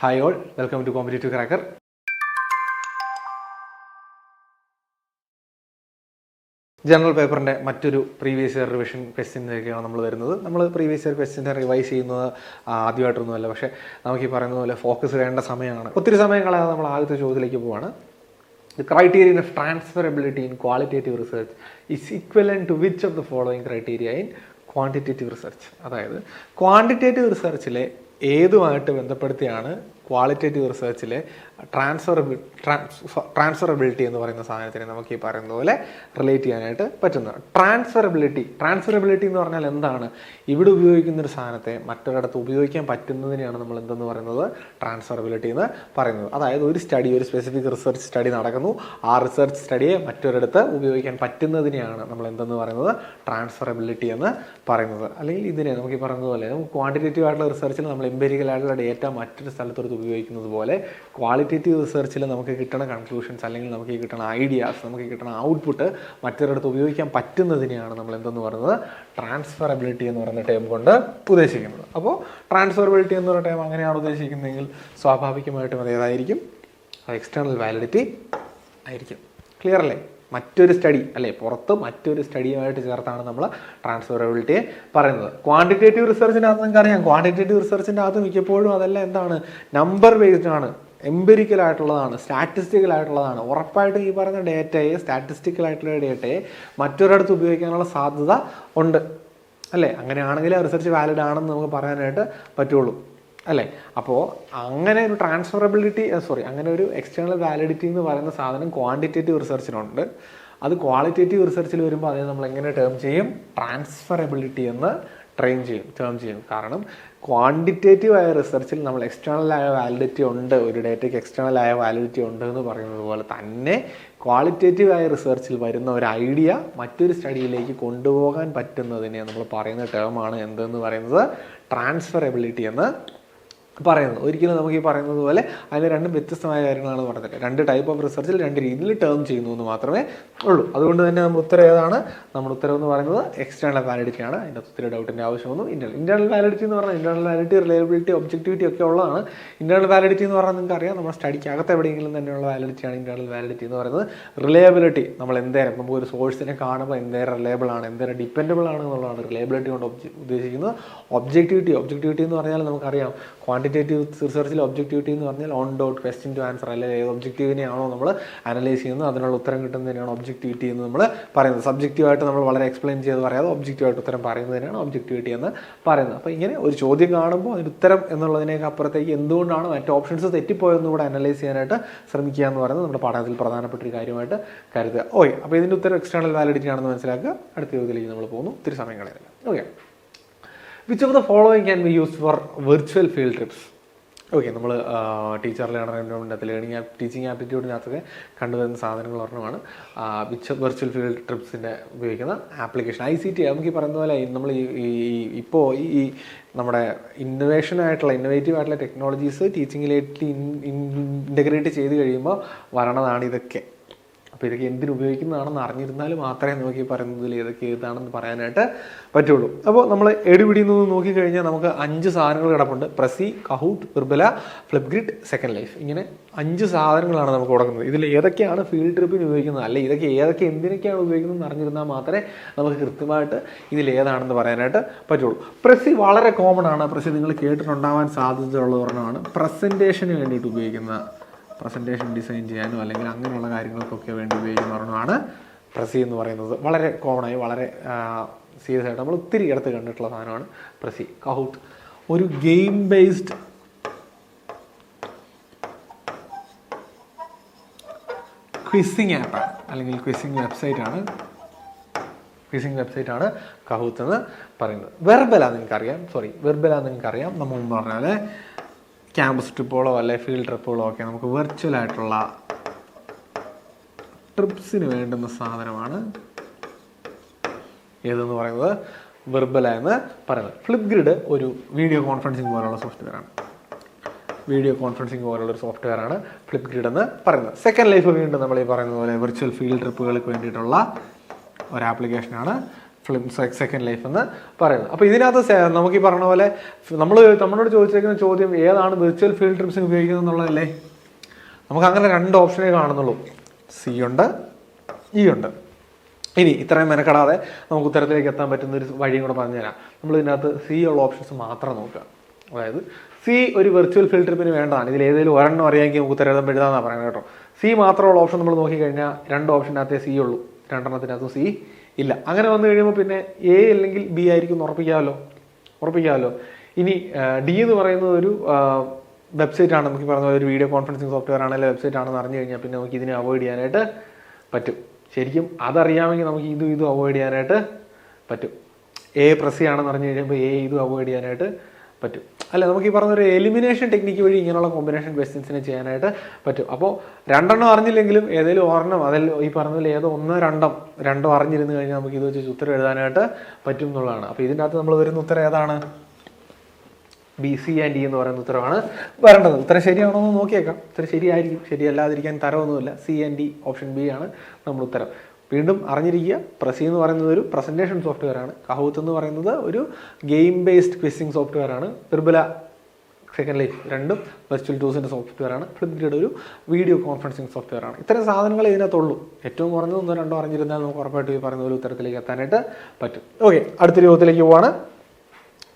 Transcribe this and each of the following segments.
Hi all welcome to competitive cracker general പേപ്പറിന്റെ മറ്റൊരു previous year revision ക്വസ്റ്റ്യനിലേക്കാണ് നമ്മൾ വരുന്നത്. നമ്മൾ പ്രീവിയസ് ഇയർ ക്വസ്റ്റ്യന്റെ റിവൈസ് ചെയ്യുന്നത് ആദ്യമായിട്ടൊന്നുമല്ല. പക്ഷേ നമുക്ക് ഈ പറയുന്ന പോലെ ഫോക്കസ് വേണ്ട സമയമാണ്. ഒത്തിരി സമയം കളയാതെ നമ്മൾ ആദ്യത്തെ ചോദ്യത്തിലേക്ക് പോവാണ്. The criterion of transferability in qualitative research is equivalent to which of the following criteria in quantitative research അതായത് ക്വാണ്ടിറ്റേറ്റീവ് റിസർച്ചിലെ ഏതുമായിട്ട് ബന്ധപ്പെടുത്തിയാണ് ക്വാളിറ്റേറ്റീവ് റിസർച്ചിലെ ട്രാൻസ്ഫർ ട്രാൻസ്ഫറബിലിറ്റി എന്ന് പറയുന്ന സാധനത്തിനെ നമുക്ക് ഈ പറയുന്ന പോലെ റിലേറ്റ് ചെയ്യാനായിട്ട് പറ്റുന്നത് ട്രാൻസ്ഫറബിലിറ്റി ട്രാൻസ്ഫറബിലിറ്റി എന്ന് പറഞ്ഞാൽ എന്താണ്? ഇവിടെ ഉപയോഗിക്കുന്ന ഒരു സാധനത്തെ മറ്റൊരിടത്ത് ഉപയോഗിക്കാൻ പറ്റുന്നതിനെയാണ് നമ്മൾ എന്തെന്ന് പറയുന്നത്? ട്രാൻസ്ഫറബിലിറ്റി എന്ന് പറയുന്നത്. അതായത് ഒരു സ്റ്റഡി ഒരു സ്പെസിഫിക് റിസർച്ച് സ്റ്റഡി നടക്കുന്നു. ആ റിസർച്ച് സ്റ്റഡിയെ മറ്റൊരിടത്ത് ഉപയോഗിക്കാൻ പറ്റുന്നതിനെയാണ് നമ്മൾ എന്തെന്ന് പറയുന്നത്? ട്രാൻസ്ഫറബിലിറ്റി എന്ന് പറയുന്നത്. അല്ലെങ്കിൽ ഇതിനെ നമുക്ക് ഈ പറയുന്നത് പോലെ ക്വാണ്ടിറ്റേറ്റീവ് ആയിട്ടുള്ള റിസർച്ചിൽ നമ്മൾ എംപെരിക്കൽ ആയിട്ടുള്ള ഡേറ്റ മറ്റൊരു സ്ഥലത്തൊരു ഉപയോഗിക്കുന്നത് പോലെ ക്വാളിറ്റേറ്റീവ് റിസർച്ചിൽ നമുക്ക് കിട്ടുന്ന കൺക്ലൂഷൻസ് അല്ലെങ്കിൽ നമുക്ക് കിട്ടണ ഐഡിയാസ് നമുക്ക് കിട്ടണ ഔട്ട്പുട്ട് മറ്റൊരിടത്ത് ഉപയോഗിക്കാൻ പറ്റുന്നതിനെയാണ് നമ്മൾ എന്തെന്ന് പറയുന്നത്? ട്രാൻസ്ഫറബിലിറ്റി എന്ന് പറയുന്ന ടേം കൊണ്ട് ഉദ്ദേശിക്കുന്നത്. അപ്പോൾ ട്രാൻസ്ഫറബിലിറ്റി എന്ന് പറയുന്ന ടേം അങ്ങനെയാണ് ഉദ്ദേശിക്കുന്നതെങ്കിൽ സ്വാഭാവികമായിട്ടും അത് എക്സ്റ്റേണൽ വാലിഡിറ്റി ആയിരിക്കും. ക്ലിയർ അല്ലേ? മറ്റൊരു സ്റ്റഡി അല്ലേ? പുറത്ത് മറ്റൊരു സ്റ്റഡിയുമായിട്ട് ചേർത്താണ് നമ്മൾ ട്രാൻസ്ഫറബിലിറ്റിയെ പറയുന്നത്. ക്വാണ്ടിറ്റേറ്റീവ് റിസർച്ചിനകത്ത് നിങ്ങൾക്ക് അറിയാം ക്വാണ്ടിറ്റേറ്റീവ് റിസർച്ചിന്റെ അകത്ത് മിക്കപ്പോഴും അതെല്ലാം എന്താണ്? നമ്പർ ബേസ്ഡ് ആണ്. എംപിരിക്കൽ ആയിട്ടുള്ളതാണ്. സ്റ്റാറ്റിസ്റ്റിക്കൽ ആയിട്ടുള്ളതാണ്. ഉറപ്പായിട്ടും ഈ പറഞ്ഞ ഡേറ്റയെ സ്റ്റാറ്റിസ്റ്റിക്കൽ ആയിട്ടുള്ള ഡേറ്റയെ മറ്റൊരിടത്ത് ഉപയോഗിക്കാനുള്ള സാധ്യത ഉണ്ട്. അല്ലേ? അങ്ങനെയാണെങ്കിൽ റിസർച്ച് വാലിഡ് ആണെന്ന് നമുക്ക് പറയാനായിട്ട് പറ്റുള്ളൂ. അല്ലേ? അപ്പോൾ അങ്ങനെ ഒരു ട്രാൻസ്ഫറബിലിറ്റി സോറി അങ്ങനെ ഒരു എക്സ്റ്റേണൽ വാലിഡിറ്റി എന്ന് പറയുന്ന സാധനം ക്വാണ്ടിറ്റേറ്റീവ് റിസർച്ചിനുണ്ട് അത് ക്വാളിറ്റേറ്റീവ് റിസർച്ചിൽ വരുമ്പോൾ അതിനെ നമ്മൾ എങ്ങനെ ടേം ചെയ്യും? ട്രാൻസ്ഫറബിലിറ്റി എന്ന് ട്രെയിൻ ചെയ്യും ടേം ചെയ്യും. കാരണം ക്വാണ്ടിറ്റേറ്റീവ് ആയ റിസർച്ചിൽ നമ്മൾ എക്സ്റ്റേണൽ ആയ വാലിഡിറ്റി ഉണ്ട് ഒരു ഡേറ്റയ്ക്ക് എക്സ്റ്റേണൽ ആയ വാലിഡിറ്റി ഉണ്ട് എന്ന് പറയുന്നത് പോലെ തന്നെ ക്വാളിറ്റേറ്റീവ് ആയ റിസർച്ചിൽ വരുന്ന ഒരു ഐഡിയ മറ്റൊരു സ്റ്റഡിയിലേക്ക് കൊണ്ടുപോകാൻ പറ്റുന്നതിനെ നമ്മൾ പറയുന്ന ടേമാണ് എന്തെന്ന് പറയുന്നത്? ട്രാൻസ്ഫറബിലിറ്റി എന്ന് പറയുന്നത്. ഒരിക്കലും നമുക്ക് ഈ പറയുന്നത് പോലെ അതിന് രണ്ടും വ്യത്യസ്തമായ കാര്യങ്ങളാണ് പറഞ്ഞത്. രണ്ട് ടൈപ്പ് ഓഫ് റിസർച്ചിൽ രണ്ട് രീതിയിൽ ടേം ചെയ്യുന്നു എന്ന് മാത്രമേ ഉള്ളൂ. അതുകൊണ്ട് തന്നെ നമ്മൾ ഉത്തരം ഏതാണ്? നമ്മൾ ഉത്തരം എന്ന് പറയുന്നത് എക്സ്റ്റേണൽ വാലിഡിറ്റി ആണ്. അതിന്റെ ഒത്തിരി ഡൗട്ടിന്റെ ആവശ്യമൊന്നും ഇല്ല. ഇന്റേണൽ വാലിഡിറ്റി എന്ന് പറഞ്ഞാൽ ഇന്റേണൽ വാലിഡിറ്റി റിലയബിലിറ്റി ഒബ്ജക്ടിവിറ്റി ഒക്കെ ഉള്ളതാണ്. ഇന്റേണൽ വാലിഡിറ്റി എന്ന് പറഞ്ഞാൽ നിങ്ങൾക്ക് അറിയാം നമ്മുടെ സ്റ്റഡിക്ക് അകത്ത് എവിടെയെങ്കിലും തന്നെയുള്ള വാലിഡിറ്റിയാണ് ഇന്റേണൽ വാലിഡിറ്റി എന്ന് പറയുന്നത്. റിലയബിലിറ്റി നമ്മൾ എന്തേരം നമുക്ക് ഒരു സോഴ്സിനെ കാണുമ്പോൾ എന്തേരം റിലയബിൾ ആണ് എന്തേരം ഡിപ്പെൻഡബിൾ ആണ് എന്നുള്ളതാണ്. റിലയബിലിറ്റി കൊണ്ട് ഉദ്ദേശിക്കുന്നത്. ഒബ്ജക്ടിവിറ്റി ഒബ്ജക്ടിവിറ്റി എന്ന് പറഞ്ഞാൽ നമുക്കറിയാം ക്വാണ്ടിറ്റേറ്റീവ് റിസർച്ചിൽ ഒബ്ജക്റ്റീവിറ്റി എന്ന് പറഞ്ഞാൽ on doubt question to answer അല്ലെങ്കിൽ ഏത് ഒബ്ജക്റ്റീവിനെയാണോ നമ്മൾ അനലൈസ് ചെയ്യുന്നത് അതിനുള്ള ഉത്തരം കിട്ടുന്നതിനാണ് ഒബ്ജക്റ്റീവിറ്റി എന്ന് നമ്മൾ പറയുന്നത്. സബ്ജക്റ്റീവായിട്ട് നമ്മൾ വളരെ എക്സ്പ്ലെയിൻ ചെയ്ത് പറയാതെ ഒബ്ജക്റ്റീവായിട്ട് ഉത്തരം പറയുന്നതിനാണ് ഒബ്ജക്റ്റീവിറ്റി എന്ന് പറയുന്നത്. അപ്പോൾ ഇങ്ങനെ ഒരു ചോദ്യം കാണുമ്പോൾ അതിന് ഉത്തരം എന്നുള്ളതിനേക്ക് അപ്പുറത്തേക്ക് എന്തുകൊണ്ടാണ് മറ്റ് ഓപ്ഷൻസ് തെറ്റിപ്പോയെന്ന് കൂടെ അനലൈസ് ചെയ്യാനായിട്ട് ശ്രമിക്കുക എന്ന് പറയുന്നത് നമ്മുടെ പഠനത്തിൽ പ്രധാനപ്പെട്ട ഒരു കാര്യമായിട്ട് കരുതുക. ഓക്കെ അപ്പോൾ ഇതിന്റെ ഉത്തരം എക്സ്റ്റേണൽ വാലിഡിറ്റി ആണെന്ന് മനസ്സിലാക്കുക. അടുത്ത ചോദ്യത്തിലേക്ക് നമ്മൾ പോകുന്നു. ഒത്തിരി സമയം കളയുന്നില്ല okay which of the following can be used for virtual field trips okay നമ്മൾ teacher environment learning app teaching ആപ്റ്റിറ്റ്യൂഡിനകത്തൊക്കെ കണ്ടുവരുന്ന സാധനങ്ങൾ ഒരെണ്ണമാണ്. വെർച്വൽ ഫീൽഡ് ട്രിപ്സിന്റെ ഉപയോഗിക്കുന്ന ആപ്ലിക്കേഷൻ ഐ സി ടി നമുക്ക് ഈ പറയുന്ന പോലെ നമ്മൾ ഈ ഇപ്പോൾ ഈ നമ്മുടെ ഇന്നോവേഷൻ ആയിട്ടുള്ള ഇന്നോവേറ്റീവ് ആയിട്ടുള്ള ടെക്നോളജീസ് ടീച്ചിങ്ങിലേക്ക് ഇന്റഗ്രേറ്റ് ചെയ്ത് കഴിയുമ്പോൾ വരണതാണ് ഇതൊക്കെ. അപ്പോൾ ഇതൊക്കെ എന്തിനു ഉപയോഗിക്കുന്നതാണെന്ന് അറിഞ്ഞിരുന്നാൽ മാത്രമേ നോക്കി പറയുന്നതിൽ ഏതൊക്കെ ഏതാണെന്ന് പറയാനായിട്ട് പറ്റുള്ളൂ. അപ്പോൾ നമ്മൾ എടുപിടിയിൽ നിന്ന് നോക്കിക്കഴിഞ്ഞാൽ നമുക്ക് അഞ്ച് സാധനങ്ങൾ കിടപ്പുണ്ട്. പ്രസി കഹൂട്ട് ബിർബല ഫ്ലിപ്ഗ്രിഡ് സെക്കൻഡ് ലൈഫ്. ഇങ്ങനെ അഞ്ച് സാധനങ്ങളാണ് നമുക്ക് കൊടുക്കുന്നത്. ഇതിൽ ഏതൊക്കെയാണ് ഫീൽഡ് ട്രിപ്പിന് ഉപയോഗിക്കുന്നത്? അല്ലെ ഇതൊക്കെ ഏതൊക്കെ എന്തിനൊക്കെയാണ് ഉപയോഗിക്കുന്നത് അറിഞ്ഞിരുന്നാൽ മാത്രമേ നമുക്ക് കൃത്യമായിട്ട് ഇതിൽ ഏതാണെന്ന് പറയാനായിട്ട് പറ്റുള്ളൂ. പ്രസി വളരെ കോമൺ ആണ്. പ്രസി നിങ്ങൾ കേട്ടിട്ടുണ്ടാവാൻ സാധ്യതയുള്ള ഒരെണ്ണമാണ്. പ്രസന്റേഷന് വേണ്ടിയിട്ട് ഉപയോഗിക്കുന്ന പ്രസന്റേഷൻ ഡിസൈൻ ചെയ്യാനോ അല്ലെങ്കിൽ അങ്ങനെയുള്ള കാര്യങ്ങൾക്കൊക്കെ വേണ്ടി ഉപയോഗിക്കുന്ന ഒരെണ്ണമാണ് പ്രസി എന്ന് പറയുന്നത്. വളരെ കോമണായി വളരെ സീരിയസ് ആയിട്ട് നമ്മൾ ഒത്തിരി ഇടത്ത് കണ്ടിട്ടുള്ള സാധനമാണ് പ്രസി. കഹൂട്ട് ഒരു ഗെയിം ബേസ്ഡ് ക്വിസിങ് ആപ്പാണ് അല്ലെങ്കിൽ ക്വിസിങ് വെബ്സൈറ്റ് ആണ്. ക്വിസിങ് വെബ്സൈറ്റ് ആണ് കഹൂത്ത് എന്ന് പറയുന്നത്. വെർബല നിങ്ങൾക്കറിയാം. സോറി വെർബല നിങ്ങൾക്കറിയാം. നമ്മൾ പറഞ്ഞാൽ ക്യാമ്പസ് ട്രിപ്പുകളോ അല്ലെ ഫീൽഡ് ട്രിപ്പുകളോ ഒക്കെ നമുക്ക് വെർച്വൽ ആയിട്ടുള്ള ട്രിപ്സിന് വേണ്ടുന്ന സാധനമാണ് ഏതെന്ന് പറയുന്നത്? വെർബല എന്ന് പറയുന്നത്. ഫ്ലിപ്ഗ്രിഡ് ഒരു വീഡിയോ കോൺഫറൻസിങ് പോലുള്ള സോഫ്റ്റ്വെയർ ആണ്. വീഡിയോ കോൺഫറൻസിങ് പോലുള്ള ഒരു സോഫ്റ്റ്വെയർ ആണ് ഫ്ലിപ്ഗ്രിഡ് എന്ന് പറയുന്നത്. സെക്കൻഡ് ലൈഫ് വീണ്ടും നമ്മൾ ഈ പറയുന്ന പോലെ വെർച്വൽ ഫീൽഡ് ട്രിപ്പുകൾക്ക് വേണ്ടിയിട്ടുള്ള ഒരു ആപ്ലിക്കേഷനാണ് ഫിലിം സെക്കൻഡ് ലൈഫ് എന്ന് പറയുന്നത്. അപ്പോൾ ഇതിനകത്ത് നമുക്ക് ഈ പറഞ്ഞ പോലെ നമ്മൾ നമ്മളോട് ചോദിച്ചേക്കുന്ന ചോദ്യം ഏതാണ് വെർച്വൽ ഫീൽഡ് ട്രിപ്സിന് ഉപയോഗിക്കുന്നത് എന്നുള്ളതല്ലേ നമുക്ക് അങ്ങനെ രണ്ട് ഓപ്ഷനേ കാണുന്നുള്ളൂ. സി ഉണ്ട് ഇ ഉണ്ട്. ഇനി ഇത്രയും മെനക്കെടാതെ നമുക്ക് ഉത്തരത്തിലേക്ക് എത്താൻ പറ്റുന്ന ഒരു വഴിയും കൂടെ പറഞ്ഞുതരാം. നമ്മൾ ഇതിനകത്ത് സി ഉള്ള ഓപ്ഷൻസ് മാത്രം നോക്കുക. അതായത് സി ഒരു വെർച്വൽ ഫീൽഡ് ട്രിപ്പിന് വേണ്ടതാണ്. ഇതിൽ ഏതെങ്കിലും ഒരെണ്ണം അറിയാമെങ്കിൽ നമുക്ക് ഉത്തരം എഴുതാമെന്നാണ് പറയുന്നത് കേട്ടോ. സി മാത്രമുള്ള ഓപ്ഷൻ നമ്മൾ നോക്കിക്കഴിഞ്ഞാൽ രണ്ട് ഓപ്ഷനകത്തേ സി ഉള്ളൂ. രണ്ടെണ്ണത്തിനകത്തും സി ഇല്ല. അങ്ങനെ വന്നു കഴിയുമ്പോൾ പിന്നെ എ അല്ലെങ്കിൽ ബി ആയിരിക്കും ഉറപ്പിക്കാമല്ലോ? ഉറപ്പിക്കാമല്ലോ. ഇനി ഡി എന്ന് പറയുന്നത് ഒരു വെബ്സൈറ്റ് ആണ്. നമുക്ക് പറഞ്ഞ ഒരു വീഡിയോ കോൺഫറൻസിങ് സോഫ്റ്റ്വെയർ ആണെങ്കിൽ വെബ്സൈറ്റ് ആണെന്ന് അറിഞ്ഞു കഴിഞ്ഞാൽ പിന്നെ നമുക്ക് ഇതിനെ അവോയ്ഡ് ചെയ്യാനായിട്ട് പറ്റും. ശരിക്കും അതറിയാമെങ്കിൽ നമുക്ക് ഇതും ഇതും അവോയ്ഡ് ചെയ്യാനായിട്ട് പറ്റും. എ പ്രസ് ആണെന്ന് അറിഞ്ഞു കഴിയുമ്പോൾ എ ഇതും അവോയ്ഡ് ചെയ്യാനായിട്ട് പറ്റും. അല്ല നമുക്ക് ഈ പറഞ്ഞൊരു എലിമിനേഷൻ ടെക്നിക്ക് വഴി ഇങ്ങനെയുള്ള കോമ്പിനേഷൻ ക്വസ്റ്റ്യൻസിനെ ചെയ്യാനായിട്ട് പറ്റും. അപ്പോൾ രണ്ടെണ്ണം അറിഞ്ഞില്ലെങ്കിലും ഏതെങ്കിലും ഒരെണ്ണം അതിൽ ഈ പറഞ്ഞതിൽ ഏതോ ഒന്നോ രണ്ടോ രണ്ടോ അറിഞ്ഞിരുന്നു കഴിഞ്ഞാൽ നമുക്ക് ഇത് വെച്ച് ഉത്തരം എഴുതാനായിട്ട് പറ്റും എന്നുള്ളതാണ്. അപ്പോൾ ഇതിന്റെ അകത്ത് നമ്മൾ വരുന്ന ഉത്തരം ഏതാണ്? ബി സി ആൻഡ് ഡി എന്ന് പറയുന്ന ഉത്തരമാണ് വരേണ്ടത്. ഉത്തരം ശരിയാണോ എന്ന് നോക്കിയേക്കാം. ഉത്തരം ശരിയായിരിക്കും. ശരിയല്ലാതിരിക്കാൻ തരമൊന്നുമില്ല. C and D option B ആണ് നമ്മൾ ഉത്തരം. വീണ്ടും അറിഞ്ഞിരിക്കുക. പ്രസി എന്ന് പറയുന്നത് ഒരു പ്രസന്റേഷൻ സോഫ്റ്റ്വെയർ ആണ്. കഹൂത്ത് എന്ന് പറയുന്നത് ഒരു ഗെയിം ബേസ്ഡ് ക്വിസിംഗ് സോഫ്റ്റ്വെയർ ആണ് തിർബല സെക്കൻഡ് ലൈഫ് രണ്ടും വെർച്വൽ ടൂസിന്റെ സോഫ്റ്റ്വെയർ ആണ്. ഫ്ലിപ്കാർട്ട് ഒരു വീഡിയോ കോൺഫറൻസിങ് സോഫ്റ്റ്വെയർ ആണ്. ഇത്തരം സാധനങ്ങൾ ഇതിനകത്തുള്ളൂ. ഏറ്റവും കുറഞ്ഞത് ഒന്നോ രണ്ടോ അറിഞ്ഞിരുന്നാൽ നമുക്ക് ഉറപ്പായിട്ട് ഈ പറയുന്ന ഒരു ഉത്തരത്തിലേക്ക് എത്താനായിട്ട് പറ്റും. ഓക്കെ അടുത്ത രൂപത്തിലേക്ക് പോവാണ്.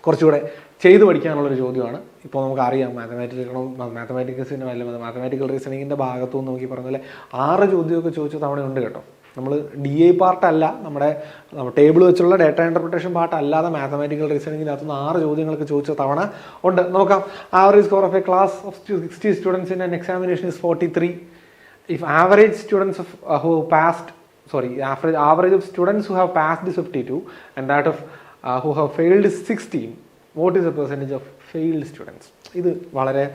കുറച്ചുകൂടെ ചെയ്തു പഠിക്കാനുള്ളൊരു ചോദ്യമാണ്. ഇപ്പോൾ നമുക്ക് അറിയാം മാത്തമാറ്റിക്കൽ മാത്തമാറ്റിക്സിന്റെ അല്ല മാത്തമാറ്റിക്കൽ റീസണിങ്ങിന്റെ ഭാഗത്തു നിന്ന് നമുക്ക് ഈ പറഞ്ഞ പോലെ ആറ് ചോദ്യമൊക്കെ ചോദിച്ച തവണ ഉണ്ട് കേട്ടോ. നമ്മൾ ഡി ഐ പാർട്ടല്ല നമ്മുടെ ടേബിൾ വെച്ചുള്ള ഡേറ്റ ഇന്റർപ്രിട്ടേഷൻ പാർട്ട് അല്ലാതെ മാത്തമാറ്റിക്കൽ റീസണിങ്ങിനകത്ത് നിന്ന് ആറ് ചോദ്യങ്ങൾക്ക് ചോദിച്ച തവണ ഉണ്ട്. നോക്കാം. Average score of a class of sixty students in an examination is forty three if average students of who passed sorry average average of students who have passed fifty two 52 that of who have failed sixteen what is 16 percentage of failed students ഇത് വളരെ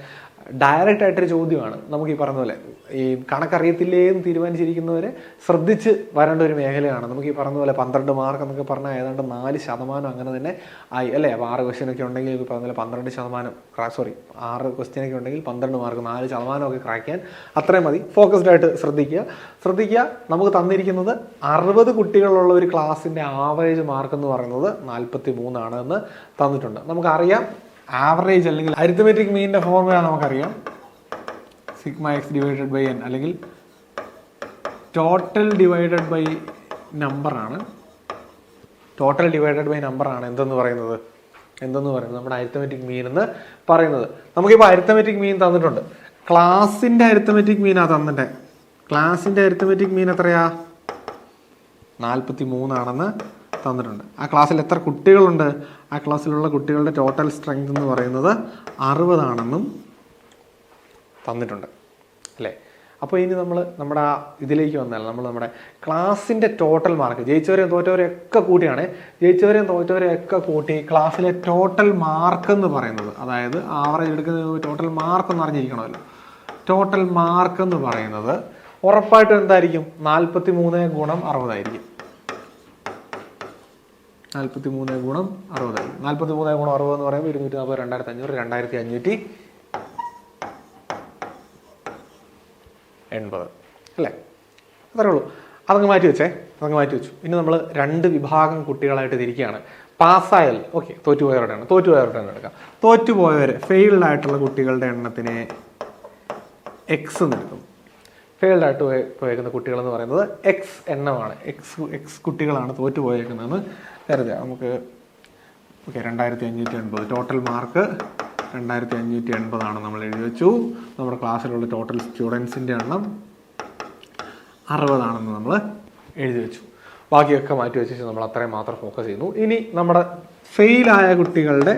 direct ആയിട്ടൊരു ചോദ്യമാണ്. നമുക്ക് ഈ പറഞ്ഞ പോലെ ഈ കണക്കറിയത്തില്ലേ എന്ന് തീരുമാനിച്ചിരിക്കുന്നവരെ ശ്രദ്ധിച്ച് വരേണ്ട ഒരു മേഖലയാണ്. നമുക്ക് ഈ പറഞ്ഞ പോലെ പന്ത്രണ്ട് മാർക്ക് എന്നൊക്കെ പറഞ്ഞാൽ ഏതാണ്ട് നാല് ശതമാനം അങ്ങനെ തന്നെ ആയി അല്ലേ? അപ്പോൾ ആറ് ക്വസ്റ്റ്യൻ ഒക്കെ ഉണ്ടെങ്കിൽ ഈ പറഞ്ഞ പോലെ പന്ത്രണ്ട് ശതമാനം സോറി ആറ് ക്വസ്റ്റ്യൻ ഒക്കെ ഉണ്ടെങ്കിൽ പന്ത്രണ്ട് മാർക്ക് നാല് ശതമാനമൊക്കെ ക്രാക്കാൻ അത്രയും മതി. ഫോക്കസ്ഡ് ആയിട്ട് ശ്രദ്ധിക്കുക. ശ്രദ്ധിക്കുക നമുക്ക് തന്നിരിക്കുന്നത് അറുപത് കുട്ടികളുള്ള ഒരു ക്ലാസ്സിന്റെ ആവറേജ് മാർക്ക് എന്ന് പറയുന്നത് നാൽപ്പത്തി മൂന്നാണ് എന്ന് തന്നിട്ടുണ്ട്. നമുക്കറിയാം ആവറേജ് അല്ലെങ്കിൽ അരിത്തമെറ്റിക് മീനിന്റെ ഫോർമുല നമുക്കറിയാം. Sigma x divided by n അല്ലെങ്കിൽ ടോട്ടൽ ഡിവൈഡഡ് ബൈ നമ്പറാണ് ടോട്ടൽ ഡിവൈഡഡ് ബൈ നമ്പറാണ് എന്തെന്ന് പറയുന്നത്? എന്തെന്ന് പറയുന്നത്? നമ്മുടെ അരിത്തമെറ്റിക് മീൻ എന്ന് പറയുന്നത്. നമുക്കിപ്പോൾ അരിത്തമെറ്റിക് മീൻ തന്നിട്ടുണ്ട്. ക്ലാസിന്റെ അരിത്തമെറ്റിക് മീനാ തന്നിട്ടെ. ക്ലാസിന്റെ അരിത്തമെറ്റിക് മീൻ എത്രയാ? നാൽപ്പത്തി മൂന്നാണെന്ന് തന്നിട്ടുണ്ട്. ആ ക്ലാസ്സിൽ എത്ര കുട്ടികളുണ്ട്? ആ ക്ലാസ്സിലുള്ള കുട്ടികളുടെ ടോട്ടൽ സ്ട്രെങ്ത് എന്ന് പറയുന്നത് അറുപതാണെന്നും തന്നിട്ടുണ്ട്. അല്ലേ? അപ്പോൾ ഇനി നമ്മൾ നമ്മുടെ ആ ഇതിലേക്ക് വന്നാൽ നമ്മൾ നമ്മുടെ ക്ലാസ്സിന്റെ ടോട്ടൽ മാർക്ക് ജയിച്ചവരെയും തോറ്റവരെയും ഒക്കെ കൂട്ടിയാണ്. ജയിച്ചവരെയും തോറ്റവരെയും ഒക്കെ കൂട്ടി ക്ലാസ്സിലെ ടോട്ടൽ മാർക്ക് എന്ന് പറയുന്നത് അതായത് ആവറേജ് എടുക്കുന്ന ടോട്ടൽ മാർക്ക് എന്ന് അറിഞ്ഞിരിക്കണമല്ലോ. ടോട്ടൽ മാർക്ക് എന്ന് പറയുന്നത് ഉറപ്പായിട്ടും എന്തായിരിക്കും? നാൽപ്പത്തി മൂന്ന് ഗുണം അറുപതായിരിക്കും. നാൽപ്പത്തി മൂന്ന് ഗുണം അറുപതായി നാൽപ്പത്തി മൂന്ന് ഗുണം അറുപത് എന്ന് പറയുമ്പോൾ ഇരുന്നൂറ്റി നാൽപ്പത് രണ്ടായിരത്തി അഞ്ഞൂറ് രണ്ടായിരത്തി അഞ്ഞൂറ്റി എൺപത്. അല്ലേ? അത്രേ ഉള്ളൂ. അതങ്ങ് മാറ്റി വെച്ചേ അതങ്ങ് മാറ്റി വെച്ചു. ഇനി നമ്മൾ രണ്ട് വിഭാഗം കുട്ടികളായിട്ട് തിരിക്കുകയാണ്. പാസ്സായാൽ ഓക്കെ തോറ്റുപോയവരുടെ എണ്ണം തോറ്റുപോയവരുടെ എണ്ണം എടുക്കാം. തോറ്റുപോയവർ ഫെയിൽഡ് ആയിട്ടുള്ള കുട്ടികളുടെ എണ്ണത്തിനെ എക്സ് എന്ന് എടുക്കും ഫെയിൽഡ് ആയിട്ട് പോയ പോയേക്കുന്ന കുട്ടികൾ എന്ന് പറയുന്നത് എക്സ് എണ്ണമാണ്. എക്സ് എക്സ് കുട്ടികളാണ് തോറ്റു പോയേക്കുന്നതെന്ന് കരുതുക നമുക്ക് ഓക്കെ രണ്ടായിരത്തി അഞ്ഞൂറ്റി എൺപത് ടോട്ടൽ മാർക്ക് രണ്ടായിരത്തി അഞ്ഞൂറ്റി എൺപതാണ് നമ്മൾ എഴുതി വെച്ചു. നമ്മുടെ ക്ലാസ്സിലുള്ള ടോട്ടൽ സ്റ്റുഡൻസിന്റെ എണ്ണം അറുപതാണെന്ന് നമ്മൾ എഴുതി വെച്ചു. ബാക്കിയൊക്കെ മാറ്റി വെച്ച് നമ്മൾ അത്രയും മാത്രം ഫോക്കസ് ചെയ്യുന്നു. ഇനി നമ്മുടെ ഫെയിലായ കുട്ടികളുടെ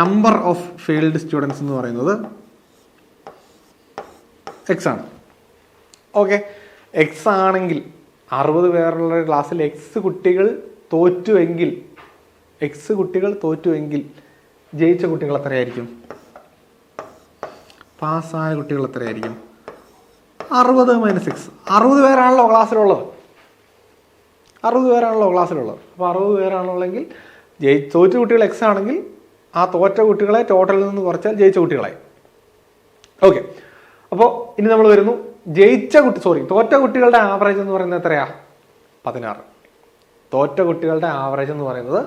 നമ്പർ ഓഫ് ഫെയിൽഡ് സ്റ്റുഡൻസ് എന്ന് പറയുന്നത് എക്സ് ആണ്. ഓക്കെ എക്സ് ആണെങ്കിൽ അറുപത് പേരുള്ള ക്ലാസ്സിൽ എക്സ് കുട്ടികൾ തോറ്റുവെങ്കിൽ എക്സ് കുട്ടികൾ തോറ്റുവെങ്കിൽ ജയിച്ച കുട്ടികൾ എത്രയായിരിക്കും? പാസ്സായ കുട്ടികൾ എത്രയായിരിക്കും? അറുപത് മൈനസ് എക്സ് അറുപത് പേരാണല്ലോ ക്ലാസ്സിലുള്ളത്. അറുപത് പേരാണല്ലോ ക്ലാസ്സിലുള്ളത്. അപ്പോൾ അറുപത് പേരാണുള്ളെങ്കിൽ ജയി തോറ്റ കുട്ടികൾ എക്സ് ആണെങ്കിൽ ആ തോറ്റ കുട്ടികളെ ടോട്ടലിൽ നിന്ന് കുറച്ചാൽ ജയിച്ച കുട്ടികളായി. ഓക്കെ അപ്പോൾ ഇനി നമ്മൾ വരുന്നു. ജയിച്ച കുട്ടി സോറി തോറ്റ കുട്ടികളുടെ ആവറേജ് എന്ന് പറയുന്നത് എത്രയാ? പതിനാറ്. തോറ്റ കുട്ടികളുടെ ആവറേജ് എന്ന് പറയുന്നത്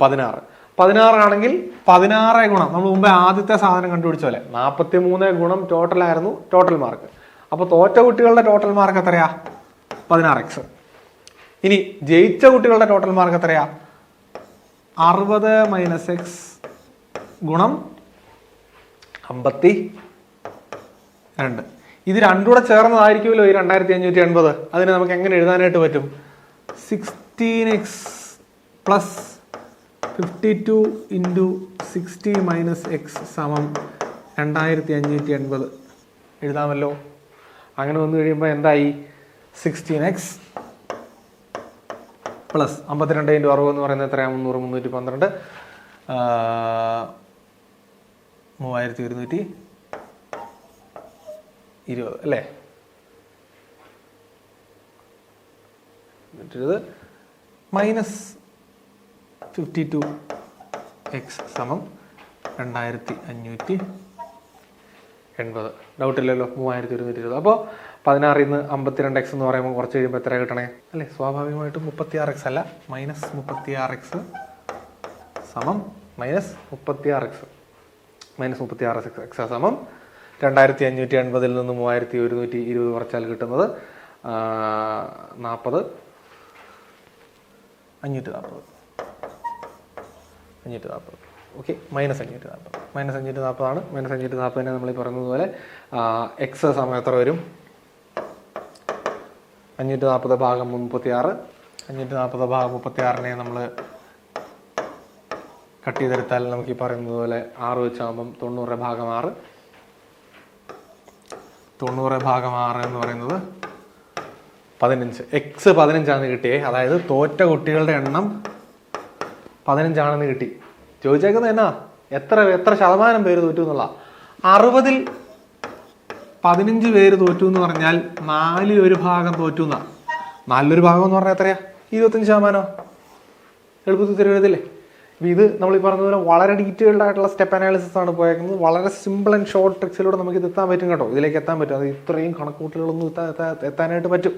പതിനാറ്. പതിനാറാണെങ്കിൽ പതിനാറ് ഗുണം. നമ്മൾ മുമ്പേ ആദ്യത്തെ സാധനം കണ്ടുപിടിച്ച പോലെ. നാൽപ്പത്തി മൂന്ന് ഗുണം ടോട്ടൽ ആയിരുന്നു ടോട്ടൽ മാർക്ക് അപ്പോൾ തോറ്റ കുട്ടികളുടെ ടോട്ടൽ മാർക്ക് എത്രയാ? പതിനാറ് എക്സ് ഇനി ജയിച്ച കുട്ടികളുടെ ടോട്ടൽ മാർക്ക് എത്രയാ? അറുപത് മൈനസ് എക്സ് ഗുണം അമ്പത്തി രണ്ട്. ഇത് രണ്ടും കൂടെ ചേർന്നതായിരിക്കുമല്ലോ ഈ രണ്ടായിരത്തി അഞ്ഞൂറ്റി എൺപത് അതിന് നമുക്ക് എങ്ങനെ എഴുതാനായിട്ട് പറ്റും? Sixteen x plus fifty two into sixty minus x സമം രണ്ടായിരത്തി അഞ്ഞൂറ്റി എൺപത് എഴുതാമല്ലോ? അങ്ങനെ വന്നു കഴിയുമ്പോൾ എന്തായി? സിക്സ്റ്റീൻ എക്സ് പ്ലസ് അമ്പത്തിരണ്ട് ഇന്റു അറുപത് എന്ന് പറയുന്നത് എത്രയാണ്? മുന്നൂറ് മുന്നൂറ്റി പന്ത്രണ്ട്. മൂവായിരത്തി ഒരുന്നൂറ്റി ഇരുപത് അല്ലേ? മറ്റൊരു മൈനസ് ഫിഫ്റ്റി ടു എക്സ് സമം രണ്ടായിരത്തി അഞ്ഞൂറ്റി എൺപത്. ഡൗട്ടില്ലല്ലോ മൂവായിരത്തി ഒരുന്നൂറ്റി ഇരുപത് അപ്പോൾ പതിനാറിൽ നിന്ന് അമ്പത്തിരണ്ട് എക്സ് എന്ന് പറയുമ്പോൾ കുറച്ച് കഴിയുമ്പോൾ എത്ര കിട്ടണേ? അല്ലേ സ്വാഭാവികമായിട്ടും മുപ്പത്തി ആറ് എക്സ് അല്ല മൈനസ് മുപ്പത്തി ആറ് എക്സ് സമം മൈനസ് മുപ്പത്തി ആറ് എക്സ്. മൈനസ് മുപ്പത്തി ആറ് എക്സ് എക്സ് സമം രണ്ടായിരത്തി അഞ്ഞൂറ്റി എൺപതിൽ നിന്ന് മൂവായിരത്തി ഒരുന്നൂറ്റി ഇരുപത് കുറച്ചാൽ കിട്ടുന്നത് നാൽപ്പത് അഞ്ഞൂറ്റി നാൽപ്പത് അഞ്ഞൂറ്റി നാൽപ്പത് ഓക്കെ മൈനസ് അഞ്ഞൂറ്റി നാൽപ്പത് മൈനസ് അഞ്ഞൂറ്റി നാൽപ്പതാണ് മൈനസ് അഞ്ഞൂറ്റി നാൽപ്പതിനെ നമ്മൾ ഈ പറയുന്നത് പോലെ എക്സ് സമയം എത്ര വരും? അഞ്ഞൂറ്റി നാൽപ്പത് ഭാഗം മുപ്പത്തി ആറ് അഞ്ഞൂറ്റി നാൽപ്പത് ഭാഗം മുപ്പത്തി ആറിനെ നമ്മൾ കട്ട് ചെയ്തെടുത്താൽ നമുക്ക് ഈ പറയുന്നത് പോലെ ആറ് വെച്ചാകുമ്പം തൊണ്ണൂറ് ഭാഗം ആറ്. തൊണ്ണൂറ് ഭാഗം ആറ് എന്ന് പറയുന്നത് പതിനഞ്ച്. എക്സ് പതിനഞ്ചാണ് കിട്ടിയേ. അതായത് തോറ്റ കുട്ടികളുടെ എണ്ണം പതിനഞ്ചാണെന്ന് കിട്ടി. ചോദിച്ചേക്കുന്നത് എന്നാ? എത്ര എത്ര ശതമാനം പേര് തോറ്റു എന്നുള്ള? അറുപതിൽ പതിനഞ്ച് പേര് തോറ്റു എന്ന് പറഞ്ഞാൽ നാലിൽ ഒരു ഭാഗം തോറ്റു എന്നാ? നാലിലൊരു ഭാഗം എന്ന് പറഞ്ഞാൽ എത്രയാ? ഇരുപത്തഞ്ച് ശതമാനോ? എളുപ്പത്തിൽ തിരുവഴുതില്ലേ? അപ്പൊ ഇത് നമ്മൾ ഈ പറഞ്ഞ പോലെ വളരെ ഡീറ്റെയിൽഡ് ആയിട്ടുള്ള സ്റ്റെപ്പ് അനാലിസിസ് ആണ് പോയേക്കുന്നത്. വളരെ സിമ്പിൾ ആൻഡ് ഷോർട്ട് ട്രിക്സിലൂടെ നമുക്ക് ഇത് എത്താൻ പറ്റും കേട്ടോ. ഇതിലേക്ക് എത്താൻ പറ്റും. അത് ഇത്രയും കണക്കൂട്ടലുകളൊന്നും എത്താ- എത്താ- എത്താനായിട്ട് പറ്റും.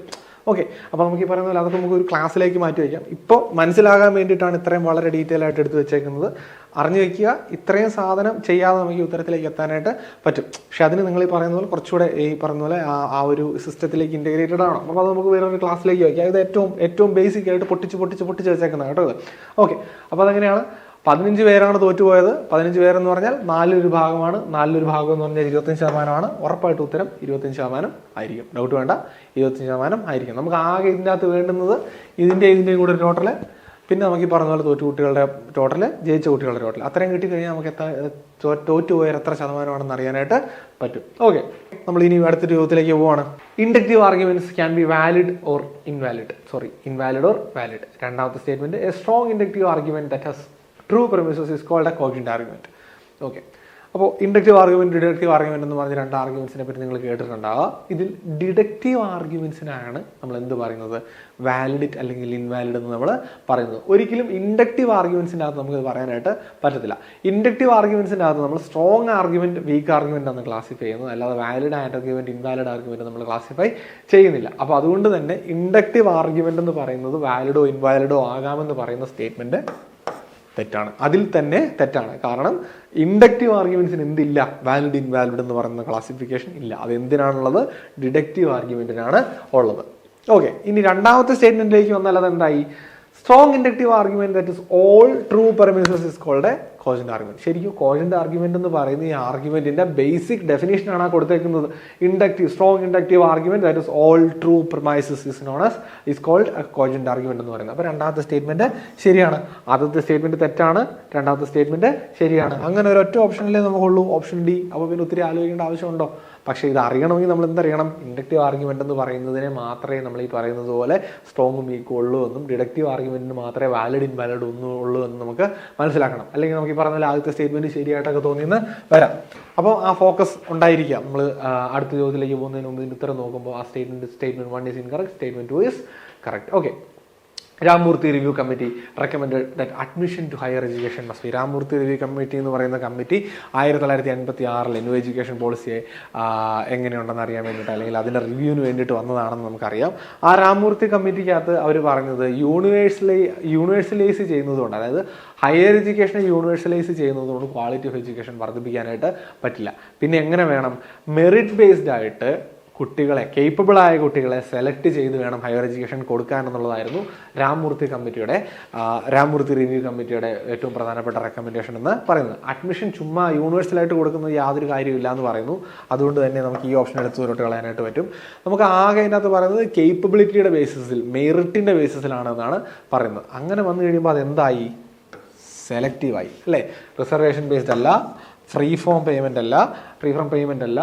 ഓക്കെ അപ്പോൾ നമുക്ക് ഈ പറയുന്ന പോലെ അതൊക്കെ നമുക്ക് ഒരു ക്ലാസ്സിലേക്ക് മാറ്റി വയ്ക്കാം. ഇപ്പോൾ മനസ്സിലാകാൻ വേണ്ടിയിട്ടാണ് ഇത്രയും വളരെ ഡീറ്റെയിൽ ആയിട്ട് എടുത്ത് വെച്ചേക്കുന്നത്. അറിഞ്ഞു വെക്കുക ഇത്രയും സാധനം ചെയ്യാതെ നമുക്ക് ഉത്തരത്തിലേക്ക് എത്താനായിട്ട് പറ്റും. പക്ഷെ അതിന് നിങ്ങൾ ഈ പറയുന്ന പോലെ കുറച്ചുകൂടെ ഈ പറയുന്ന പോലെ ആ- ഒരു സിസ്റ്റത്തിലേക്ക് ഇന്റഗ്രേറ്റഡ് ആണോ അപ്പോൾ അത് നമുക്ക് വേറൊരു ക്ലാസ്സിലേക്ക് വയ്ക്കാം. ഇത് ഏറ്റവും ഏറ്റവും ബേസിക് ആയിട്ട് പൊട്ടിച്ച് പൊട്ടിച്ച് പൊട്ടിച്ച് വെച്ചേക്കുന്നതാണ് കേട്ടോ ഓക്കെ അപ്പോൾ അതെങ്ങനെയാണ്? പതിനഞ്ച് പേരാണ് തോറ്റുപോയത്. പതിനഞ്ച് പേരെന്ന് പറഞ്ഞാൽ നാലിലൊരു ഭാഗമാണ്. നാലിലൊരു ഭാഗം എന്ന് പറഞ്ഞാൽ ഇരുപത്തഞ്ച് ശതമാനമാണ്. ഉറപ്പായിട്ട് ഉത്തരം ഇരുപത്തഞ്ച് ശതമാനം ആയിരിക്കും. ഡൗട്ട് വേണ്ട. ഇരുപത്തഞ്ച് ശതമാനം ആയിരിക്കും. നമുക്ക് ആകെ ഇതിന്റെ അകത്ത് വേണ്ടുന്നത് ഇതിന്റെ ഇതിന്റെയും കൂടെ ഒരു ടോട്ടൽ പിന്നെ നമുക്ക് ഈ പറഞ്ഞ പോലെ തോറ്റു കുട്ടികളുടെ ടോട്ടൽ ജയിച്ച കുട്ടികളുടെ ടോട്ടൽ അത്രയും കിട്ടിക്കഴിഞ്ഞാൽ നമുക്ക് എത്ര തോറ്റുപോയവർ എത്ര ശതമാനമാണെന്ന് അറിയാനായിട്ട് പറ്റും. ഓക്കെ നമ്മൾ ഇനി അടുത്ത ചോദ്യത്തിലേക്ക് പോവാണ്. Inductive arguments can be valid or invalid sorry invalid or valid രണ്ടാമത്തെ statement a strong inductive argument that has true premises is called a cogent argument okay അപ്പോൾ ഇൻഡക്റ്റീവ് ആർഗ്യുമെന്റ് ഡിഡക്റ്റീവ് ആർഗ്യുമെന്റ് എന്ന് പറഞ്ഞ രണ്ട് ആർഗ്യുമെൻസിനെ പറ്റി നിങ്ങൾ കേട്ടിട്ടുണ്ടാവുക ഇതിൽ ഡിഡക്റ്റീവ് ആർഗ്യുമെൻസിനാണ് നമ്മൾ എന്ത് പറയുന്നത്? വാലിഡിറ്റ് അല്ലെങ്കിൽ ഇൻവാലിഡ് എന്ന് നമ്മൾ പറയുന്നത്. ഒരിക്കലും ഇൻഡക്റ്റീവ് ആർഗ്യുമെൻസിന്റെ അകത്ത് നമുക്ക് പറയാനായിട്ട് പറ്റത്തില്ല. ഇൻഡക്റ്റീവ് ആർഗ്യുമെൻസിന്റെ അകത്ത് നമ്മൾ സ്ട്രോങ് ആർഗ്യുമെന്റ് വീക്ക് ആർഗ്യുമെന്റ് ആണ് ക്ലാസിഫൈ ചെയ്യുന്നത്. അല്ലാതെ വാലിഡ് ആർഗ്യുമെന്റ് ഇൻവാലിഡ് ആർഗ്യുമെന്റ് നമ്മൾ ക്ലാസിഫൈ ചെയ്യുന്നില്ല. അപ്പോൾ അതുകൊണ്ട് തന്നെ ഇൻഡക്റ്റീവ് ആർഗ്യുമെന്റ് എന്ന് പറയുന്നത് വാലിഡോ ഇൻവാലിഡോ ആകാമെന്ന് പറയുന്ന സ്റ്റേറ്റ്മെന്റ് തെറ്റാണ്. അതിൽ തന്നെ തെറ്റാണ്. കാരണം ഇൻഡക്റ്റീവ് ആർഗ്യുമെന്റ്സിന് എന്തില്ല? വാലിഡ് ഇൻവാലിഡ് എന്ന് പറയുന്ന ക്ലാസിഫിക്കേഷൻ ഇല്ല. അത് എന്തിനാണുള്ളത് ഡിഡക്റ്റീവ് ആർഗ്യുമെന്റിനാണ് ഉള്ളത്. ഓക്കെ ഇനി രണ്ടാമത്തെ സ്റ്റേറ്റ്മെന്റിലേക്ക് വന്നാൽ അത് എന്തായി strong inductive argument that is all true premises is called cogent argument ശരിക്കും കോജന്റ് ആർഗ്യുമെന്റ് എന്ന് പറയുന്ന ഈ ആർഗ്യുമെന്റിന്റെ ബേസിക് ആ കൊടുത്തേക്കുന്നത്. Inductive strong inductive argument that is all true premises is known as is called cogent argument എന്ന് പറയുന്നത്. അപ്പോൾ രണ്ടാമത്തെ സ്റ്റേറ്റ്മെന്റ് ശരിയാണ്. ആദ്യത്തെ സ്റ്റേറ്റ്മെന്റ് തെറ്റാണ്. രണ്ടാമത്തെ സ്റ്റേറ്റ്മെന്റ് ശരിയാണ്. അങ്ങനെ ഒരൊറ്റ ഓപ്ഷനിലേ നമുക്കുള്ളൂ. ഓപ്ഷൻ ഡി അപ്പോൾ പിന്നെ ഒത്തിരി ആലോചിക്കേണ്ട ആവശ്യമുണ്ടോ? പക്ഷേ ഇത് അറിയണമെങ്കിൽ നമ്മൾ എന്തറിയണം? ഇൻഡക്റ്റീവ് ആർഗ്യുമെന്റ് എന്ന് പറയുന്നതിനെ മാത്രമേ നമ്മൾ ഈ പറയുന്നത് പോലെ സ്ട്രോങ്ങും വീക്കും ഉള്ളൂ എന്നും ഡിഡക്റ്റീവ് ആർഗ്യുമെന്റിന് മാത്രമേ വാലിഡ് ഇൻവാലിഡ് ഒന്നും ഉള്ളൂ എന്ന് നമുക്ക് മനസ്സിലാക്കണം. അല്ലെങ്കിൽ നമുക്ക് ഈ പറഞ്ഞ ആദ്യത്തെ സ്റ്റേറ്റ്മെന്റ് ശരിയായിട്ടൊക്കെ തോന്നിയെന്ന് വരാം. അപ്പോൾ ആ ഫോക്കസ് ഉണ്ടായിരിക്കാം. നമ്മൾ അടുത്ത ചോദ്യത്തിലേക്ക് പോകുന്നതിന് മുമ്പ് ഉത്തരം നോക്കുമ്പോൾ ആ statement statement one is incorrect statement two is correct okay Ramamurthi review committee recommend that admission to higher education must be Ramamurthi review committee എന്ന് പറയുന്ന കമ്മിറ്റി ആയിരത്തി തൊള്ളായിരത്തി എൺപത്തി ആറിൽ ന്യൂ എഡ്യൂക്കേഷൻ പോളിസിയെ എങ്ങനെയുണ്ടെന്ന് അറിയാൻ വേണ്ടിയിട്ട് അല്ലെങ്കിൽ അതിന്റെ റിവ്യൂവിന് വേണ്ടിയിട്ട് വന്നതാണെന്ന് നമുക്കറിയാം. ആ രാമൂർത്തി കമ്മിറ്റിക്കകത്ത് അവർ പറഞ്ഞത് യൂണിവേഴ്സലൈ യൂണിവേഴ്സലൈസ് ചെയ്യുന്നതുകൊണ്ട് അതായത് ഹയർ എഡ്യൂക്കേഷനെ യൂണിവേഴ്സലൈസ് ചെയ്യുന്നതുകൊണ്ട് ക്വാളിറ്റി ഓഫ് എഡ്യൂക്കേഷൻ വർദ്ധിപ്പിക്കാനായിട്ട് പറ്റില്ല. പിന്നെ എങ്ങനെ വേണം? മെറിറ്റ് ബേസ്ഡ് ആയിട്ട് കുട്ടികളെ കേപ്പബിളായ കുട്ടികളെ സെലക്ട് ചെയ്ത് വേണം ഹയർ എഡ്യൂക്കേഷൻ കൊടുക്കാൻ എന്നുള്ളതായിരുന്നു രാമൂർത്തി കമ്മിറ്റിയുടെ രാമൂർത്തി റിവ്യൂ കമ്മിറ്റിയുടെ ഏറ്റവും പ്രധാനപ്പെട്ട റെക്കമെൻഡേഷൻ എന്ന് പറയുന്നത്. അഡ്മിഷൻ ചുമ്മാ യൂണിവേഴ്സലായിട്ട് കൊടുക്കുന്നത് യാതൊരു കാര്യമില്ല എന്ന് പറയുന്നു. അതുകൊണ്ട് തന്നെ നമുക്ക് ഈ ഓപ്ഷൻ എടുത്ത് മുന്നോട്ട് കളയാനായിട്ട് പറ്റും. നമുക്ക് ആകെ അതിനകത്ത് പറയുന്നത് കേപ്പബിലിറ്റിയുടെ ബേസിസിൽ മെറിറ്റിന്റെ ബേസിസിലാണ് എന്നാണ് പറയുന്നത്. അങ്ങനെ വന്നു കഴിയുമ്പോൾ അതെന്തായി? സെലക്റ്റീവായി അല്ലേ? റിസർവേഷൻ ബേസ്ഡ് അല്ല ഫ്രീ ഫോം പേയ്മെന്റ് അല്ല ഫ്രീ ഫോം പേയ്മെന്റ് അല്ല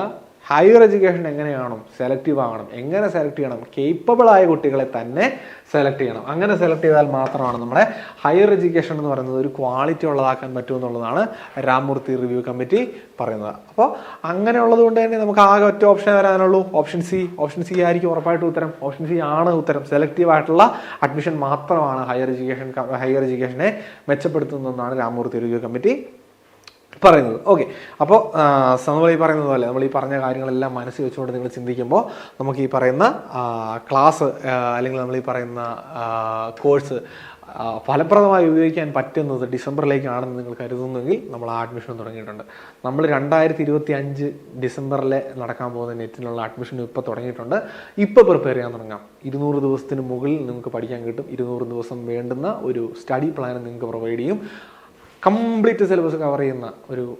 ഹയർ എഡ്യൂക്കേഷൻ എങ്ങനെയാണോ സെലക്റ്റീവ് ആകണം എങ്ങനെ സെലക്ട് ചെയ്യണം? കേപ്പബിൾ ആയ കുട്ടികളെ തന്നെ സെലക്ട് ചെയ്യണം. അങ്ങനെ സെലക്ട് ചെയ്താൽ മാത്രമാണ് നമ്മുടെ ഹയർ എഡ്യൂക്കേഷൻ എന്ന് പറയുന്നത് ഒരു ക്വാളിറ്റി ഉള്ളതാക്കാൻ പറ്റുമെന്നുള്ളതാണ് രാമൂർത്തി റിവ്യൂ കമ്മിറ്റി പറയുന്നത്. അപ്പോൾ അങ്ങനെ ഉള്ളത് കൊണ്ട് തന്നെ നമുക്ക് ആകെ ഒറ്റ ഓപ്ഷൻ വരാനുള്ളൂ. ഓപ്ഷൻ സി ഓപ്ഷൻ സി ആയിരിക്കും ഉറപ്പായിട്ട് ഉത്തരം. ഓപ്ഷൻ സി ആണ് ഉത്തരം. സെലക്റ്റീവ് ആയിട്ടുള്ള അഡ്മിഷൻ മാത്രമാണ് ഹയർ എഡ്യൂക്കേഷൻ ഹയർ എഡ്യൂക്കേഷനെ മെച്ചപ്പെടുത്തുന്നതെന്നാണ് രാമൂർത്തി റിവ്യൂ കമ്മിറ്റി പറയുന്നത്. ഓക്കെ അപ്പോൾ നമ്മൾ ഈ പറയുന്നത് പോലെ നമ്മൾ ഈ പറഞ്ഞ കാര്യങ്ങളെല്ലാം മനസ്സിൽ വെച്ചുകൊണ്ട് നിങ്ങൾ ചിന്തിക്കുമ്പോൾ നമുക്ക് ഈ പറയുന്ന ക്ലാസ് അല്ലെങ്കിൽ നമ്മൾ ഈ പറയുന്ന കോഴ്സ് ഫലപ്രദമായി ഉപയോഗിക്കാൻ പറ്റുന്നത് ഡിസംബറിലേക്കാണെന്ന് നിങ്ങൾ കരുതുന്നെങ്കിൽ നമ്മൾ അഡ്മിഷൻ തുടങ്ങിയിട്ടുണ്ട്. നമ്മൾ രണ്ടായിരത്തി ഇരുപത്തി അഞ്ച് ഡിസംബറിൽ നടക്കാൻ പോകുന്ന നെറ്റിനുള്ള അഡ്മിഷൻ ഇപ്പോൾ തുടങ്ങിയിട്ടുണ്ട്. ഇപ്പോൾ പ്രിപ്പയർ ചെയ്യാൻ തുടങ്ങാം. ഇരുന്നൂറ് ദിവസത്തിന് മുകളിൽ നിങ്ങൾക്ക് പഠിക്കാൻ കിട്ടും. ഇരുന്നൂറ് ദിവസം വേണ്ടുന്ന ഒരു സ്റ്റഡി പ്ലാൻ നിങ്ങൾക്ക് പ്രൊവൈഡ് ചെയ്യും. കംപ്ലീറ്റ് സിലബസ് കവർ ചെയ്യുന്ന ഒരു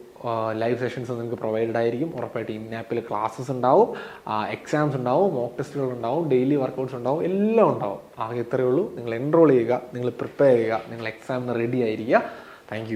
ലൈവ് സെഷൻസ് നിങ്ങൾക്ക് പ്രൊവൈഡ് ആയിരിക്കും. ഉറപ്പായിട്ട് ഇന്നാപ്പിൽ ക്ലാസ്സസ് ഉണ്ടാവും. എക്സാംസ് ഉണ്ടാവും മോക്ക് ടെസ്റ്റുകൾ ഉണ്ടാവും ഡെയിലി വർക്കൗട്ട്സ് ഉണ്ടാവും എല്ലാം ഉണ്ടാവും. ആകെ ഇത്രയേ ഉള്ളൂ. നിങ്ങൾ എൻറോൾ ചെയ്യുക നിങ്ങൾ പ്രിപ്പയർ ചെയ്യുക നിങ്ങൾ എക്സാമിന് റെഡി ആയിരിക്കുക. താങ്ക്